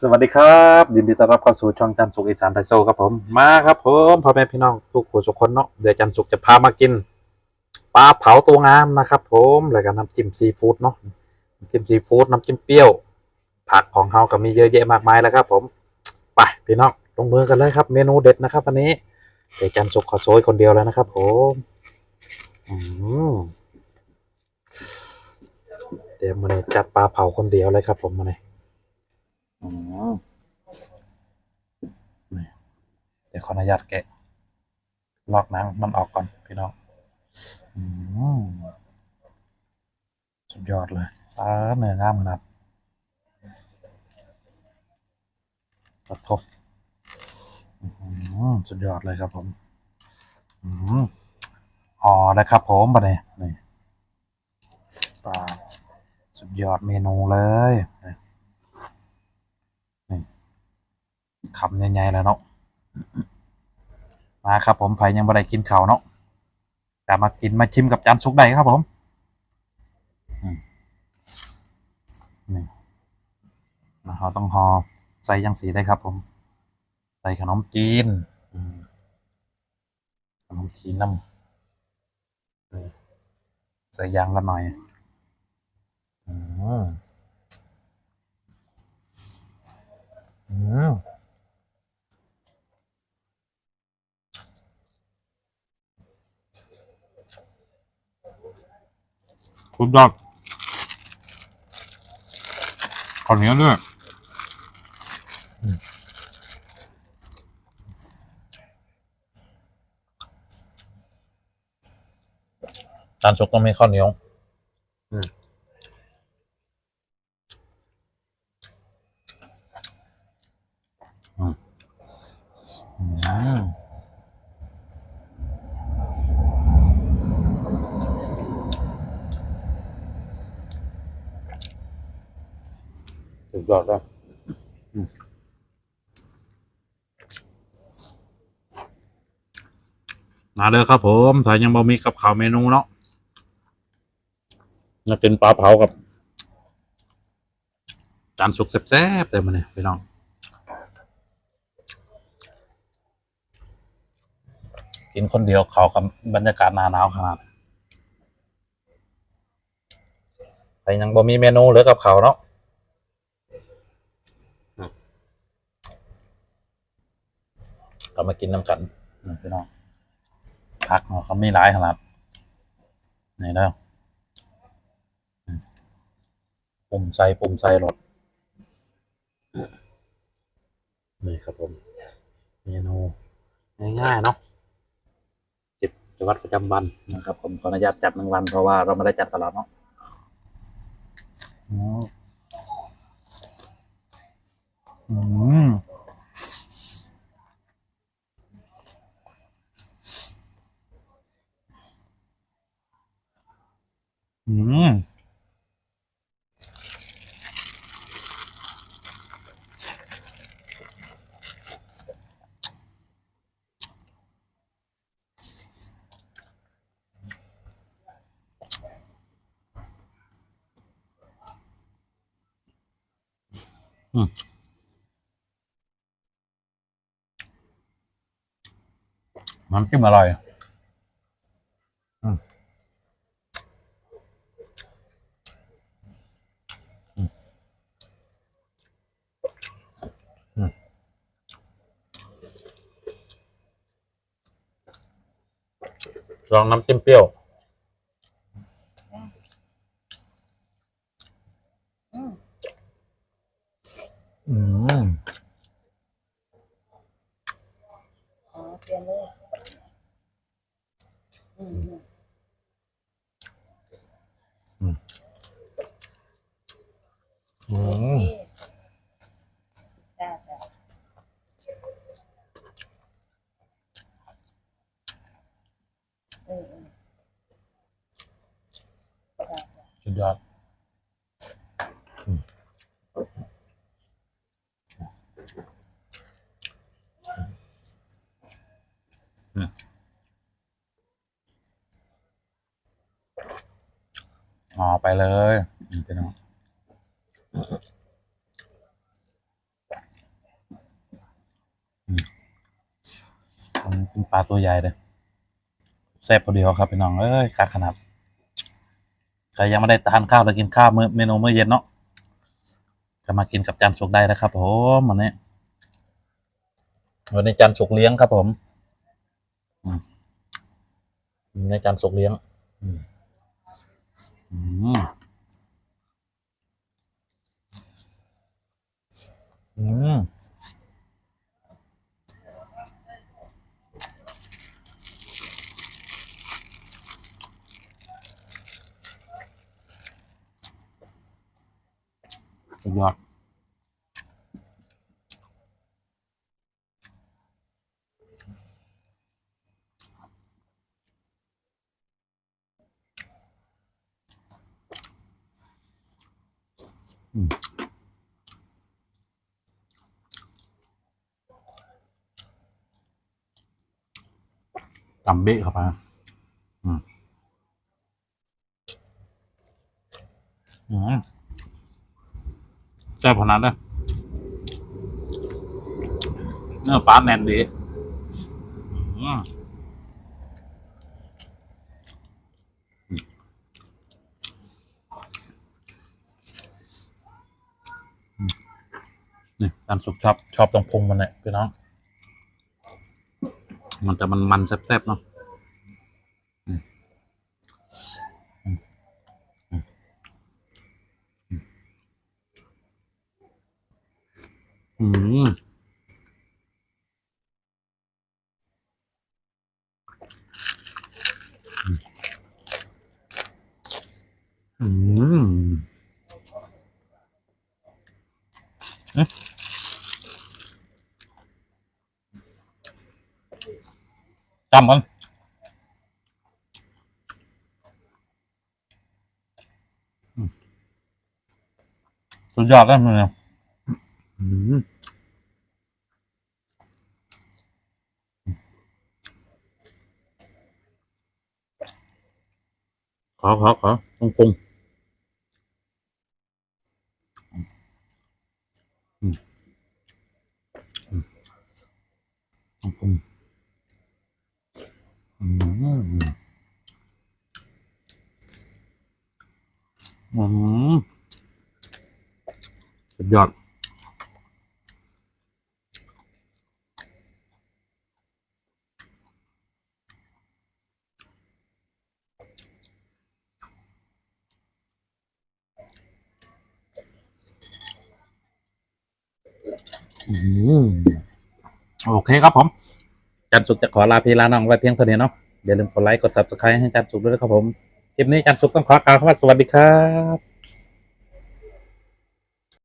สวัสดีครับยินดีต้อนรับเข้าสู่ช่องจันสุขอีสานไทยโซครับผมมาครับผมพ่อแม่พี่น้องทุกผู้ทุกคนเนาะเดี๋ยวจันสุขจะพามากินปลาเผาตัวงามนะครับ ผมแล้วก็น้ำจิ้มซีฟู้ดเนาะน้ำจิ้มซีฟู้ดน้ำจิ้มเปรี้ยว ผักของเฮาก็มีเยอะแยะมากมายแล้วครับ ผมไปพี่น้องลงมือกันเลยครับ เมนูเด็ดนะครับวันนี้เดี๋ยวจันสุขขอโซยคนเดียวแล้วนะครับ ผมอืมเดี๋ยวมาเลยจัดปลาเผาคนเดียวเลยครับ ผมมาเลย อืมเดี๋ยวขออนุญาตแกะ ลอกหนังมันออกก่อนพี่น้องอืมสุดยอดเลยปลาเนื้องามขนาดตัดทบสุดยอดเลยครับผมอืมห่อนะครับผมปะเนี่ยนี่ปลาสุดยอดเมนูเลยนี่ คำใหญ่ๆแล้วเนาะมาครับผมไผยังบ่ได้กินข้าวเนาะแต่มากินมาชิมกับจานซุกได้ครับผมนี่เราต้องหอใส่ยังสีได้ครับ ผม ใส่ขนมจีนขนมจีนน้ำใส่ยางละหน่อยอืมอืม คุณดอกขอเหนียวด้วยจานสุกต้องมีข้าวเหนียว สุดยอดเลยมาเลยครับผมถ้ายังบ่มีกับข้าวเมนูเนาะน่าเป็นปลาเผากับจานสุกแซ่บๆเลยมันเนี่ยพี่น้องกินคนเดียวเขากับบรรยากาศหนาหนาวขนาดแต่ยังบ่มีเมนูเหลือกับเขาวเนาะ ก็มากินน้ำกันนะพี่น้องผักเนาะเขามีหลายขนาดนี่เด้ออืมปุ่มใส่ปุ่มใส่รถนี่ครับผมเมนูง่ายๆเนาะจิตวัตรประจำวันนะครับ ผมขออนุญาตจัดหนึ่งวันเพราะว่าเราไม่ได้จัดตลอดเนาะอืม น้ำจิ้มอร่อยอืมอืมอืมลองน้ำจิ้มเปรี้ยว อืม อืม อ๋อเปลี่ อ๋อไปเลยพี่น้องเป็นปลาตัวใหญ่เลยแซ่บพอดีครับพี่น้องเอ้ยคัขนาดใครยังไม่ได้ทานข้าวแล้วกินข้าวเมื่อเมนูเมื่อเย็นเนาะจะมากินกับจานสุกได้นะครับผมวันนี้วันนี้จานสุกเลี้ยงครับผม ในจันสุกเลี้ยงอืมอืมอืมสุดยอด ตำเบะเข้าไปอืมอืมแซ่บขนาดนั้นเนื้อปลาแน่นดีอืม ตามสุกชอบชอบตรงพุงมันเนี่ยพี่น้อง มันจะมันมันแซ่บๆเนาะอืมอืมอืม อืมอืมเอ๊ะจำกันสุดยอดแล้วมันเนี่ยขอขอขอตรงปรุงตรงปรุง อืมอืมสุดยอดอืมโอเคครับผม จันสุขจะขอลาพี่ลาน้องไว้เพียงเท่านี้เนาะอย่าลืมกดไลค์กดซับสไครต์ให้จันสุขด้วยนะครับผมคลิปนี้จันสุขต้องขอกล่าวคำว่าสวัสดีครับ